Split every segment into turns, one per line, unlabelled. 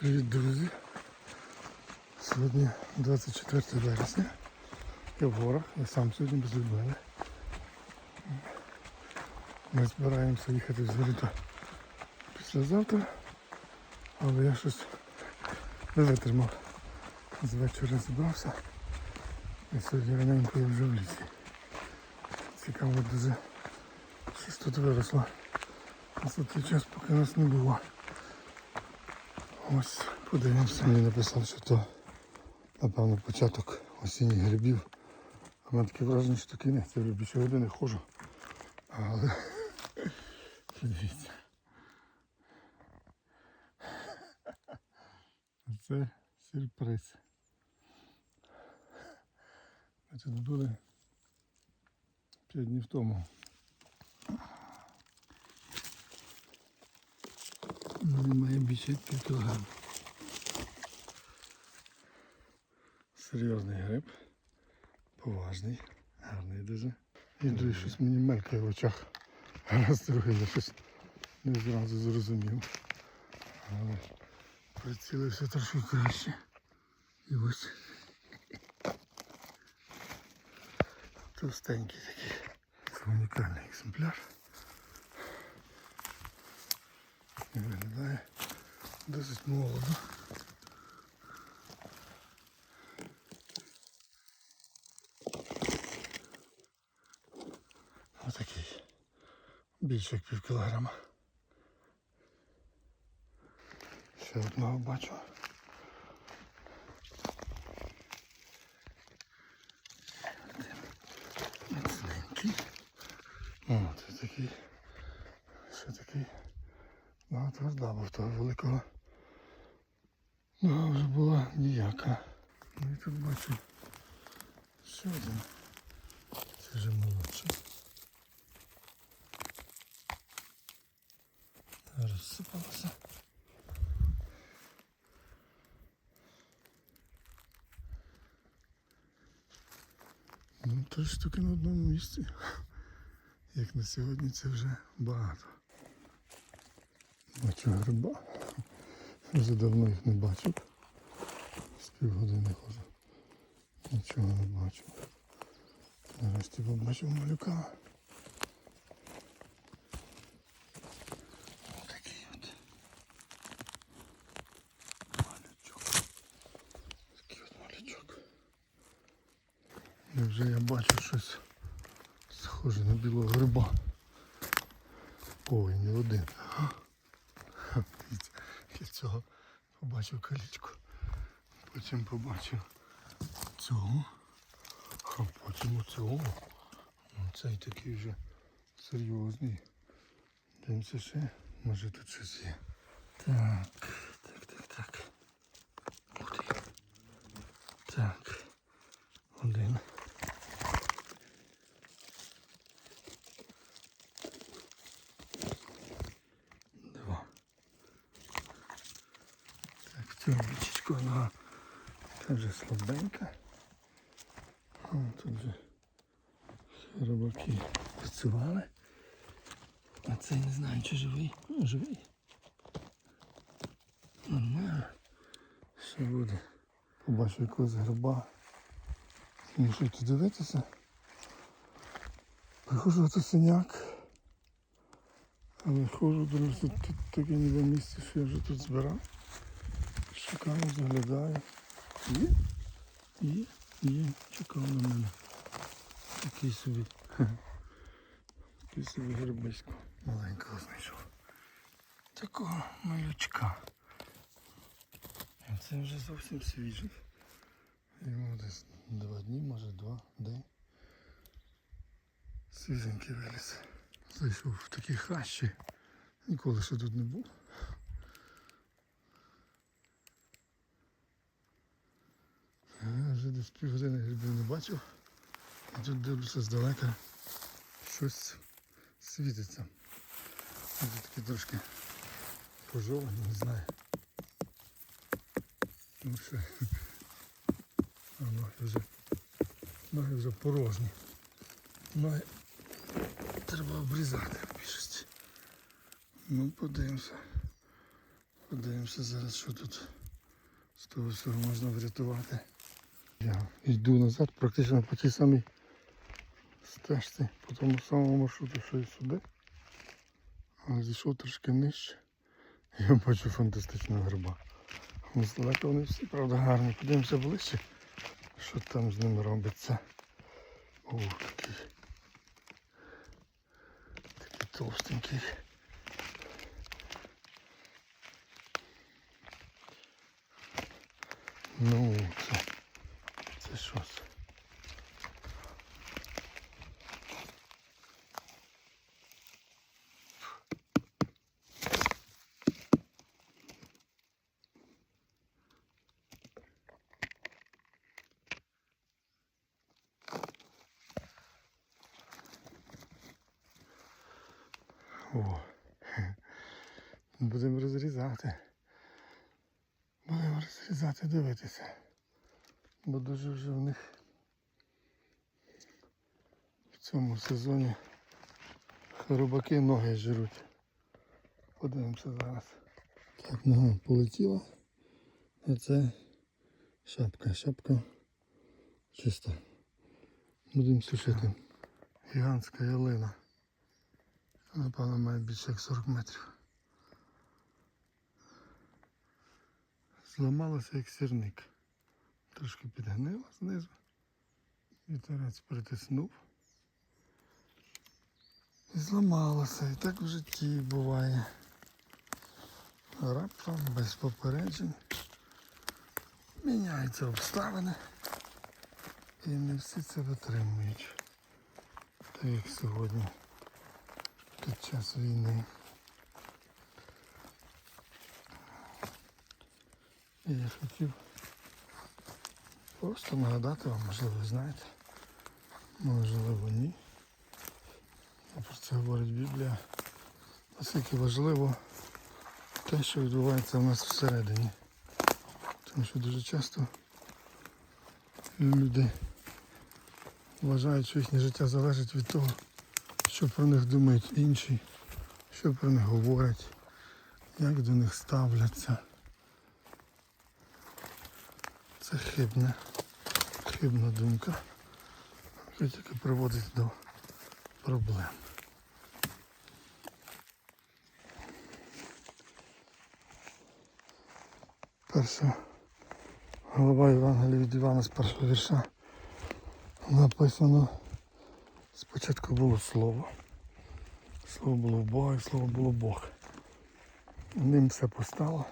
Привіт, друзі! Сьогодні 24 вересня. Я в горах, я сам сьогодні без Людмили. Ми збираємося їхати взагалі післязавтра, але я щось не витримав. З вечора зібрався. І сьогодні раненько я вже в лісі. Цікаво дуже, що тут виросло. За той час, поки нас не було. Ось подивимося. Мені написав, що то напевно початок осінніх грибів. А мене таке враження, що таки не. Це вже більше години ходжу. Але подивіться. Це сюрприз. Тут були 5 днів тому. Ну, має більше як пів кілограма. Серйозний гриб. Поважний, гарний дуже. І друге, щось мені мелькає в очах. Раз другий я щось не зразу зрозумів. Але прицілився трошки краще. І ось товстенький такий. Це унікальний екземпляр. І виглядає досить молодо. Отакий. Більше як пів кілограма. Ще одного бачу. 100 штуки на одному місці. Як на сьогодні це вже багато. Бачу гриба. Вже давно їх не бачив. З півгодини ходжу. Нічого не бачу. Нарешті побачив малюка. Вже я бачу щось схоже на білого гриба. Ой, не один. Я цього побачив калічку. Потім побачив цього. А потім оцього. Ну, Цей такий вже серйозний. Дивимося ще. Може тут щось є. Так, так, так, так. Ух ти. Так. Один. Два. Так, в цьому бічечку вона це вже слабенька. Тут вже рибаки працювали. А цей не знаю, чи живий. Ну, живий. Нормально. Що буде? Побачу якогось гриба. Мушу йти дивитися. Приходжу в синяк. Але ходжу, дивлюся, тут таке ніби місце, що я вже тут збирав. Шукаю, заглядаю. Є? Є, є, чекав на мене. Такий собі. Такий собі грибисько. Маленького знайшов. Такого малючка. Це вже зовсім свіжий. Йому десь два дні, може два день. Свіженький виліз. Зайшов в такі хащі. Ніколи ще тут не був. Я вже десь півгодини грибів не бачив. І тут дивлюся здалека щось світиться. Тут такі трошки пожовані, не знаю. Ну все. А ноги вже, ноги вже порожні. Ноги треба обрізати в більшості. Ну, подивимося. Подивимося зараз, що тут з того всього можна врятувати. Я йду назад практично по тій самій стежці, по тому самому маршруту, що і сюди. Але зійшов трошки нижче. Я бачу фантастичного гриба. Здалека вони всі, правда, гарні. Подивимося ближче, що там з ними робиться. О, такий. Такий товстенький. Ну, це, це що це? Будемо розрізати. Будемо розрізати, дивитися. Бо дуже вже в них в цьому сезоні хробаки ноги жруть. Подивимося зараз. Так, нога полетіла. А це шапка. Шапка чиста. Будемо сушити. Гігантська ялина. Напевно, має більше як 40 метрів. Зламалася як сірник. Трошки підгнила знизу. Вітерець притиснув. І зламалася. І так в житті буває. Раптом, без попереджень. Міняються обставини. І не всі це витримують. Так як сьогодні під час війни. І я хотів просто нагадати вам, можливо, ви знаєте, можливо, ні. Про це говорить Біблія. Наскільки важливо те, що відбувається в нас всередині. Тому що дуже часто люди вважають, що їхнє життя залежить від того, що про них думають інші, що про них говорять, як до них ставляться. Це хибна, хибна думка, яка приводить до проблем. Перша голова Євангелія від Івана з першого вірша написано Спочатку було слово. Слово було в Бога і слово було Бог. Ним все постало.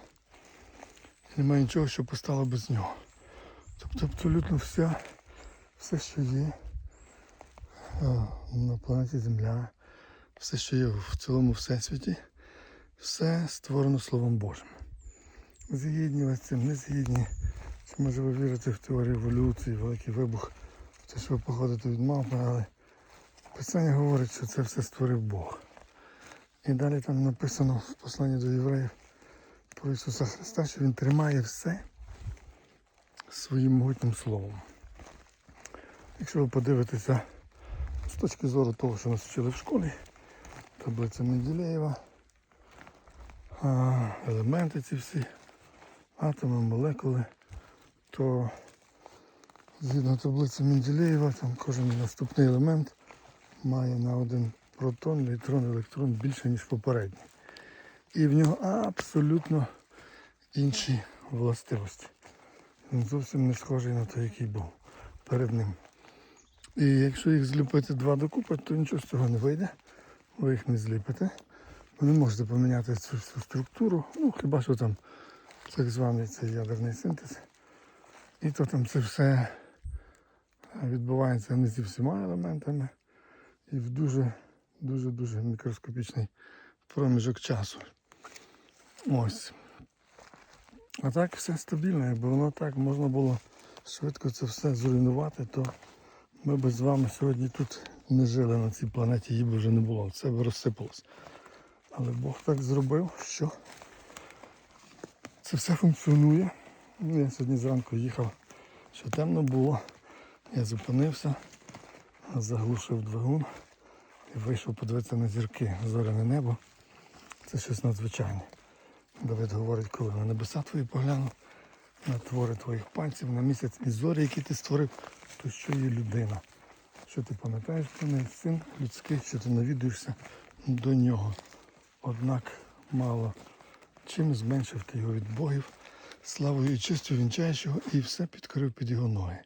Немає нічого, що постало без нього. Тобто абсолютно вся, все, що є на планеті Земля, все, що є в цілому всесвіті, все створено Словом Божим. Згідні ви з цим, не згідні. Чи може ви вірите в теорію еволюції, великий вибух, те, що ви походите від мавпи, але Писання говорить, що це все створив Бог. І далі там написано в посланні до євреїв про Ісуса Христа, що Він тримає все своїм могутнім словом. Якщо ви подивитеся з точки зору того, що нас вчили в школі, таблиця Менделєєва, елементи ці всі, атоми, молекули, то згідно таблиці Менделєєва, там кожен наступний елемент має на один протон, нейтрон, електрон більше, ніж попередній. І в нього абсолютно інші властивості. Він зовсім не схожий на той, який був перед ним. І якщо їх зліпити два докупи, то нічого з цього не вийде. Ви їх не зліпите. Ви не можете поміняти цю всю структуру, ну хіба що там так званий цей ядерний синтез. І то там це все відбувається не зі всіма елементами і в дуже дуже дуже мікроскопічний проміжок часу. Ось. А так все стабільно, якби воно так можна було швидко це все зруйнувати, то ми б з вами сьогодні тут не жили на цій планеті, її б вже не було, все б розсипалось. Але Бог так зробив, що це все функціонує. Ну, Я сьогодні зранку їхав, що темно було. Я зупинився, заглушив двигун і вийшов подивитися на зірки, зоряне небо. Це щось надзвичайне. Давид говорить, коли на небеса твої погляну, на твори твоїх пальців, на місяць і зорі, які ти створив, то що є людина? Що ти пам'ятаєш про неї, син людський, що ти навідуєшся до нього. Однак мало чим зменшив ти його від богів, славою і чистю вінчаєш і все підкорив під його ноги.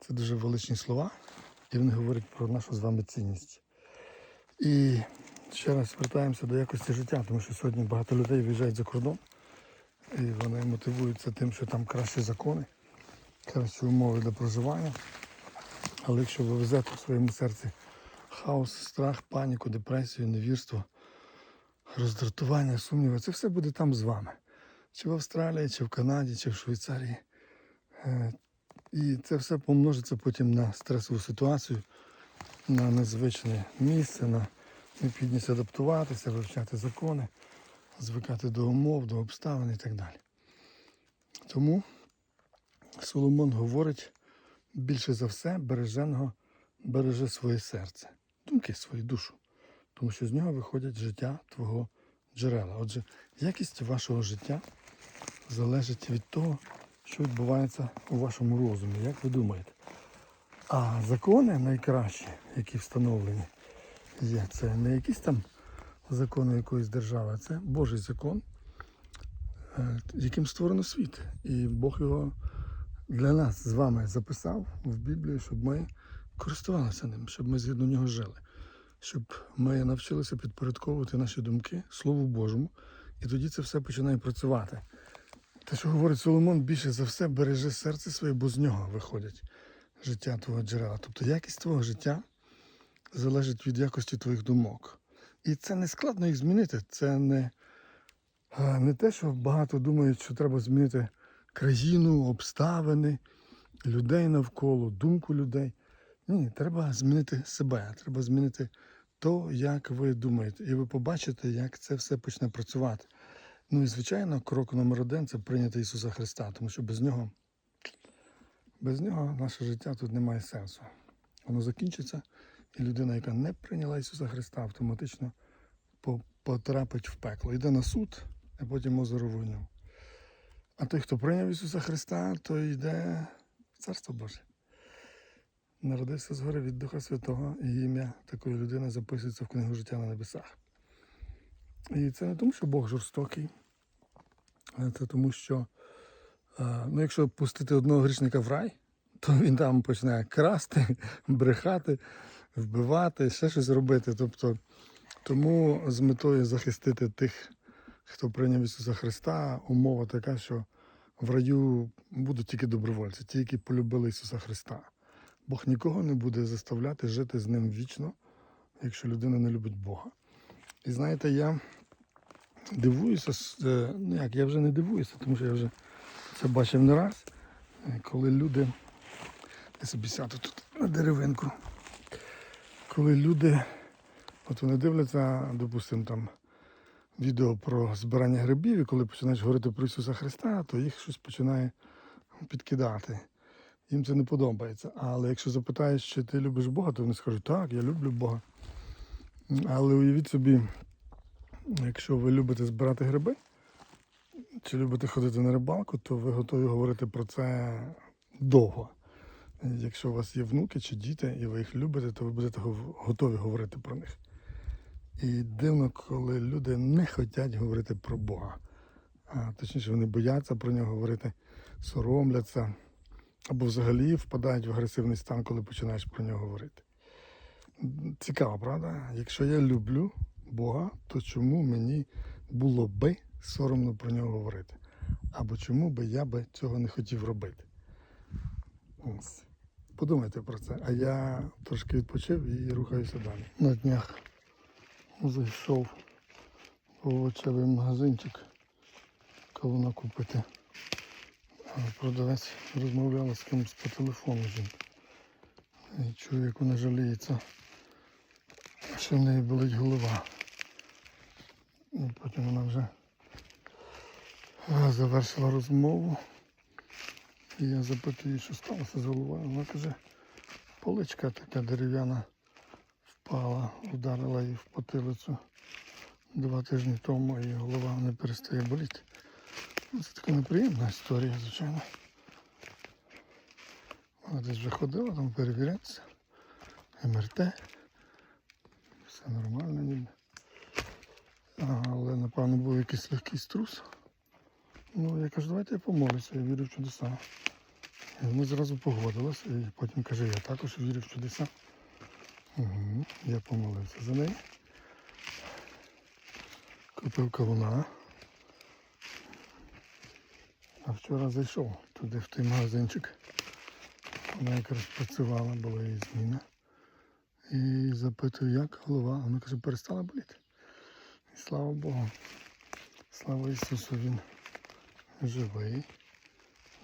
Це дуже величні слова, і вони говорять про нашу з вами цінність. І ще раз звертаємося до якості життя, тому що сьогодні багато людей виїжджають за кордон, і вони мотивуються тим, що там кращі закони, кращі умови для проживання. Але якщо ви везете в своєму серці хаос, страх, паніку, депресію, невірство, роздратування, сумніви, це все буде там з вами. Чи в Австралії, чи в Канаді, чи в Швейцарії. Е, І це все помножиться потім на стресову ситуацію, на незвичне місце, на необхідність адаптуватися, вивчати закони, звикати до умов, до обставин і так далі. Тому Соломон говорить, більше за все береженого береже своє серце, думки свою душу, тому що з нього виходять життя твого джерела. Отже, якість вашого життя залежить від того, що відбувається у вашому розумі, як ви думаєте. А закони найкращі, які встановлені, є, це не якісь там закони якоїсь держави, а це Божий закон, е, яким створено світ. І Бог його для нас з вами записав в Біблію, щоб ми користувалися ним, щоб ми згідно нього жили, щоб ми навчилися підпорядковувати наші думки Слову Божому, і тоді це все починає працювати. Те, що говорить Соломон, більше за все бережи серце своє, бо з нього виходять життя твого джерела. Тобто якість твого життя залежить від якості твоїх думок. І це не складно їх змінити. Це не, не те, що багато думають, що треба змінити країну, обставини, людей навколо, думку людей. Ні, треба змінити себе, треба змінити то, як ви думаєте. І ви побачите, як це все почне працювати. Ну і звичайно, крок номер один це прийняти Ісуса Христа, тому що без нього, без нього наше життя тут не має сенсу. Воно закінчиться, і людина, яка не прийняла Ісуса Христа, автоматично потрапить в пекло. Йде на суд, а потім озеро вогню. А той, хто прийняв Ісуса Христа, той йде в Царство Боже. Народився згори від Духа Святого, і ім'я такої людини записується в книгу життя на небесах. І це не тому, що Бог жорстокий, а це тому, що е, ну, якщо пустити одного грішника в рай, то він там почне красти, брехати, вбивати, ще щось робити. Тобто, тому з метою захистити тих, хто прийняв Ісуса Христа, умова така, що в раю будуть тільки добровольці, ті, які полюбили Ісуса Христа. Бог нікого не буде заставляти жити з ним вічно, якщо людина не любить Бога. І знаєте, я дивуюся, е, ну як, я вже не дивуюся, тому що я вже це бачив не раз, коли люди, я собі сяду тут на деревинку, коли люди, от вони дивляться, допустимо, там відео про збирання грибів, і коли починаєш говорити про Ісуса Христа, то їх щось починає підкидати. Їм це не подобається. Але якщо запитаєш, чи ти любиш Бога, то вони скажуть, так, я люблю Бога. Але уявіть собі, якщо ви любите збирати гриби, чи любите ходити на рибалку, то ви готові говорити про це довго. Якщо у вас є внуки чи діти, і ви їх любите, то ви будете готові говорити про них. І дивно, коли люди не хочуть говорити про Бога. А, точніше, вони бояться про нього говорити, соромляться, або взагалі впадають в агресивний стан, коли починаєш про нього говорити. Цікаво, правда? Якщо я люблю Бога, то чому мені було би соромно про нього говорити? Або чому би я би цього не хотів робити? Ось. Подумайте про це. А я трошки відпочив і рухаюся далі. На днях зайшов в овочевий магазинчик кавуна купити. Продавець розмовляла з кимось по телефону жінка. І чую, як вона жаліється, що в неї болить голова. І потім вона вже завершила розмову. І я запитую, що сталося з головою. Вона каже, поличка така дерев'яна впала, ударила її в потилицю. два тижні тому і голова не перестає боліти. Ну, Це така неприємна історія, звичайно. Вона десь вже ходила, там перевірятися. МРТ. Все нормально ніби. Але напевно був якийсь легкий струс. Ну, я кажу, давайте я помолюся, я вірю в чудеса. Вони зразу погодилися, і потім каже, я також вірю в чудеса. Угу. Я помолився за неї. Купив кавуна. А вчора зайшов туди в той магазинчик. Вона якраз працювала, була її зміна. І запитую, як голова. Вона каже, перестала боліти. І слава Богу. Слава Ісусу, Він живий,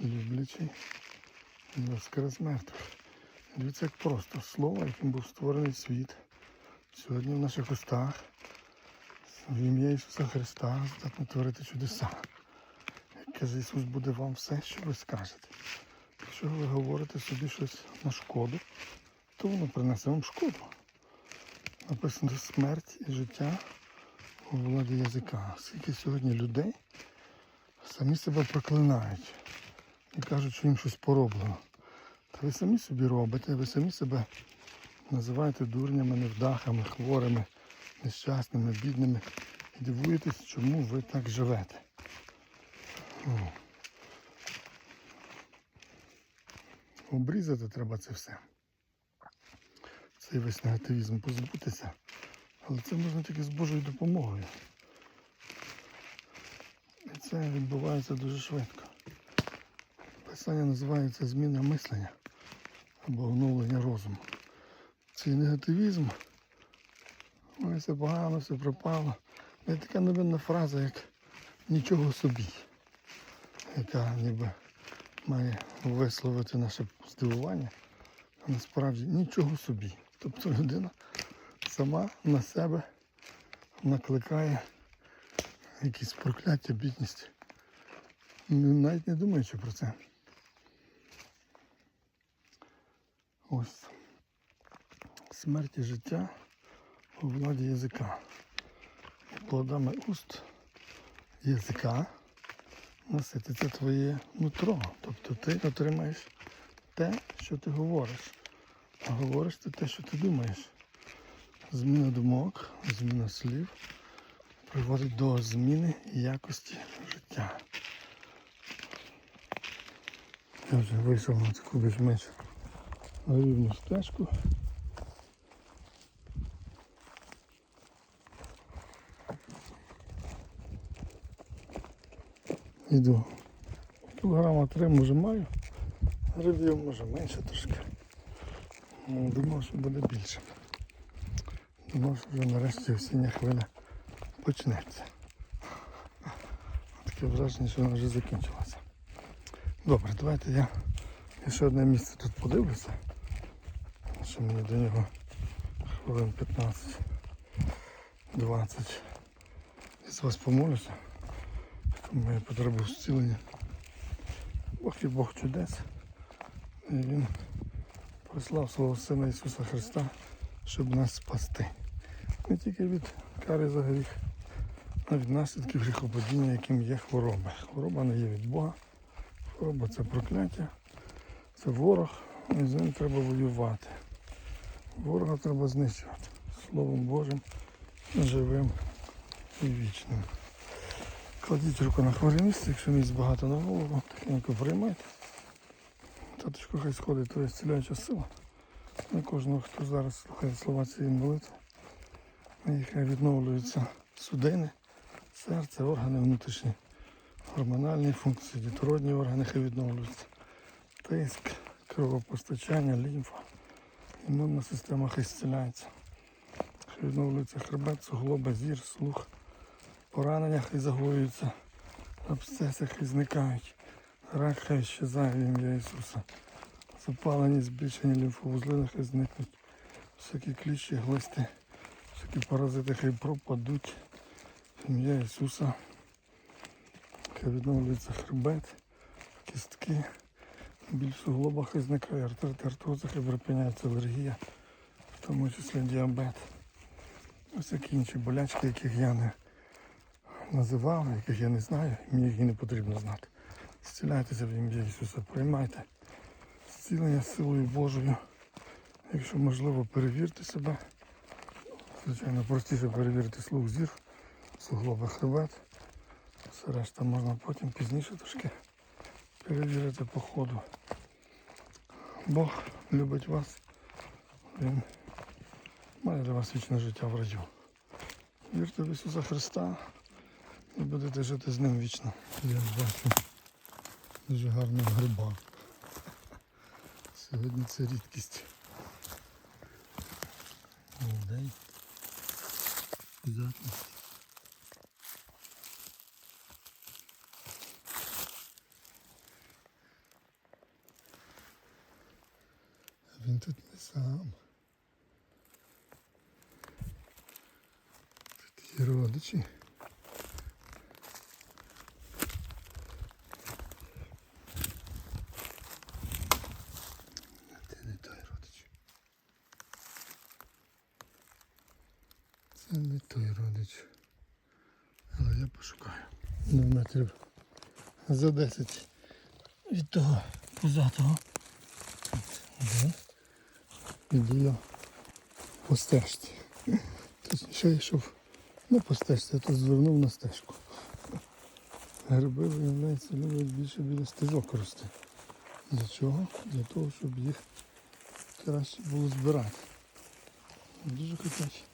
люблячий, воскрес мертвих. Дивіться, як просто слово, яким був створений світ. Сьогодні в наших устах в ім'я Ісуса Христа здатно творити чудеса. Як каже Ісус, буде вам все, що ви скажете. Якщо ви говорите собі щось на шкоду, то воно принесе вам шкоду. Написано смерть і життя у владі язика. Скільки сьогодні людей самі себе проклинають і кажуть, що їм щось пороблено. Та ви самі собі робите, ви самі себе називаєте дурнями, невдахами, хворими, нещасними, бідними. І дивуєтесь, чому ви так живете. Обрізати треба це все. Цей весь негативізм позбутися. Але це можна тільки з Божою допомогою. Це відбувається дуже швидко. Писання називається зміна мислення або оновлення розуму. Цей негативізм, ой, все погано, все пропало. Є така новинна фраза, як нічого собі, яка ніби має висловити наше здивування, а насправді нічого собі. Тобто людина сама на себе накликає якісь прокляття, бідність. Ну, Навіть не думаючи про це. Ось смерть і життя у владі язика. Плодами уст язика насититься твоє нутро. Тобто ти отримаєш те, що ти говориш. А говориш ти те, що ти думаєш. Зміна думок, зміна слів приводить до зміни якості життя. Я вже вийшов на таку більш-менш рівну стежку. Іду. Кілограма три може маю, грибів може менше трошки. Думав, що буде більше. Думав, що вже нарешті осіння хвиля почнеться. Таке враження, що вона вже закінчилася. Добре, давайте я, я ще одне місце тут подивлюся. Що мені до нього хвилин 15-20. І з вас помолюся. Моя потреба зцілення. Бог є Бог чудес. І Він прислав свого Сина Ісуса Христа, щоб нас спасти. Не тільки від кари за гріх, від наслідків гріхопадіння, яким є хвороба. Хвороба не є від Бога. Хвороба це прокляття, це ворог, і з ним треба воювати. Ворога треба знищувати Словом Божим, живим і вічним. Кладіть руку на хворе місце, якщо місць багато на голову, тихенько приймайте. Таточко хай сходить, то є зціляюча сила. На кожного, хто зараз слухає слова цієї молитви. І хай відновлюються судини, серце, органи внутрішні, гормональні функції, дітородні органи хай відновлюються. Тиск, кровопостачання, лімфа, імунна система хай зціляється. Хай відновлюється хребет, суглоби, зір, слух. Поранення хай загоюються, абсцеси хай зникають, рак хай щезає в ім'я Ісуса. Запалені, збільшені лімфовузли нехай зникнуть. Всякі кліщі, глисти, всякі паразити хай пропадуть. Ім'я Ісуса. Хай відновлюється хребет, кістки, біль в суглобах хай зникає, артрит, артроза, хай припиняється алергія, в тому числі діабет. Ось які інші болячки, яких я не називав, яких я не знаю, мені їх і не потрібно знати. Зціляйтеся в ім'я Ісуса, приймайте зцілення силою Божою. Якщо можливо, перевірте себе. Звичайно, простіше перевірити слух зір, суглоби хребет. Все решта можна потім пізніше трошки перевірити по ходу. Бог любить вас. Він має для вас вічне життя в раю. Вірте в Ісуса Христа і будете жити з ним вічно. Я бачу дуже гарного гриба. Сьогодні це рідкість. Молодий. Здатність. Він тут не сам. Тут є родичі. Це не той родич. Це не той родич. Але я пошукаю. Ну, метрів за 10 від того позатого. Де? Я по стежці. Точніше йшов не по стежці, а то звернув на стежку. Гриби, виявляється, люблять більше біля стежок рости. Для чого? Для того, щоб їх краще було збирати. Дуже хочуть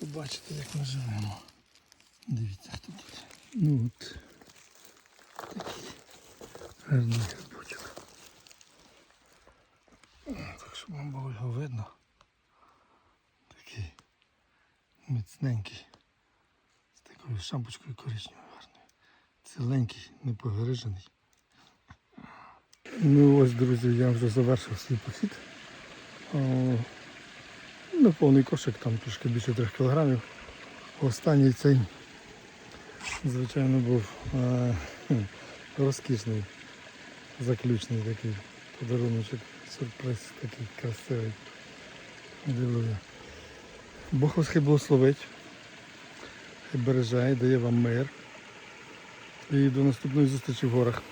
побачити, як ми живемо. Дивіться, хто тут. Ну от такий гарний грибочок. О, Вам було його видно. Такий міцненький. З такою шампочкою коричневою гарною. Ціленький, не погрижений. Ну ось, друзі, я вже завершив свій похід. О, на повний кошик, там трошки більше 3 кілограмів. Останній цей, звичайно, був е, розкішний, заключний такий подаруночок, сюрприз такий красивий. Дивує. Бог вас хай благословить, хай бережає, дає вам мир. І до наступної зустрічі в горах.